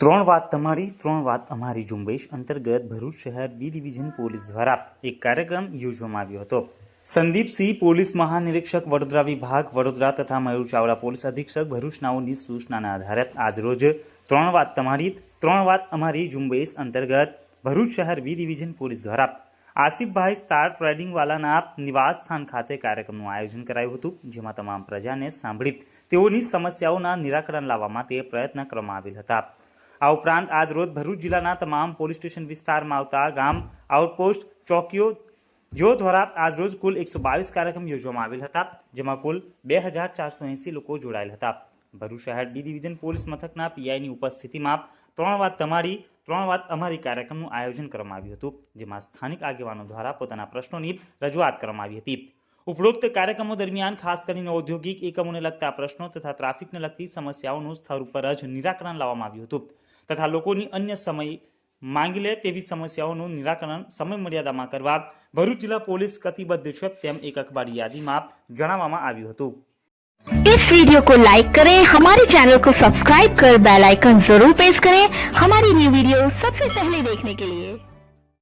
ત્રણ વાત તમારી, ત્રણ વાત અમારી ઝુંબેશ અંતર્ગત ભરૂચ શહેર બી ડિવિઝન પોલીસ દ્વારા એક કાર્યક્રમ યોજવામાં આવ્યો હતો. સંદીપસિંહ પોલીસ મહાનિરીક્ષક, વડોદરા વિભાગ, વડોદરા તથા મયુર ચાવડા પોલીસ અધિક્ષક ભરૂચનાઓની સૂચનાના આધારે આજરોજ ત્રણ વાત તમારી, ત્રણ વાત અમારી ઝુંબેશ અંતર્ગત ભરૂચ શહેર બી ડિવિઝન પોલીસ દ્વારા. આસિફભાઈ સ્ટાર ટ્રેડિંગવાલાના નિવાસ સ્થાન ખાતે કાર્યક્રમનું આયોજન કરાયું હતું, જેમાં તમામ પ્રજાને સાંભળી તેઓની સમસ્યાઓના નિરાકરણ લાવવા માટે પ્રયત્ન કરવામાં આવેલ હતા. આ ઉપરાંત આજ રોજ ભરૂચ જિલ્લાના તમામ પોલીસ સ્ટેશન વિસ્તારમાં આવતા ગામ આઉટપોસ્ટ ચોકીઓ જેઓ દ્વારા આજ રોજ કુલ એકસો બાવીસ કાર્યક્રમ યોજવામાં આવેલ હતા, જેમાં કુલ બે હજાર ચારસો એંસી લોકો જોડાયેલ હતા. ભરૂચ શહેર ડી ડિવિઝન પોલીસ મથકના પીઆઈની ઉપસ્થિતિમાં ત્રણ વાત તમારી, ત્રણ વાત અમારી કાર્યક્રમનું આયોજન કરવામાં આવ્યું હતું, જેમાં સ્થાનિક આગેવાનો દ્વારા પોતાના પ્રશ્નોની રજૂઆત કરવામાં આવી હતી. ઉપરોક્ત કાર્યક્રમો દરમિયાન ખાસ કરીને ઔદ્યોગિક એકમોને લગતા પ્રશ્નો તથા ટ્રાફિકને લગતી સમસ્યાઓનું સ્થળ ઉપર જ નિરાકરણ લાવવામાં આવ્યું હતું. તથા લોકોની અન્ય સમય માંગી લે તેવી સમસ્યાઓનું નિરાકરણ સમય મર્યાદામાં કરવા ભરૂચ જિલ્લા પોલીસ કટિબદ્ધ છે તેમ એક અખબારી યાદીમાં જણાવવામાં આવ્યું હતું इस वीडियो को लाइक करें हमारे चैनल को सब्सक्राइब कर बेल आइकन जरूर प्रेस करें हमारी न्यू वीडियो सबसे पहले देखने के लिए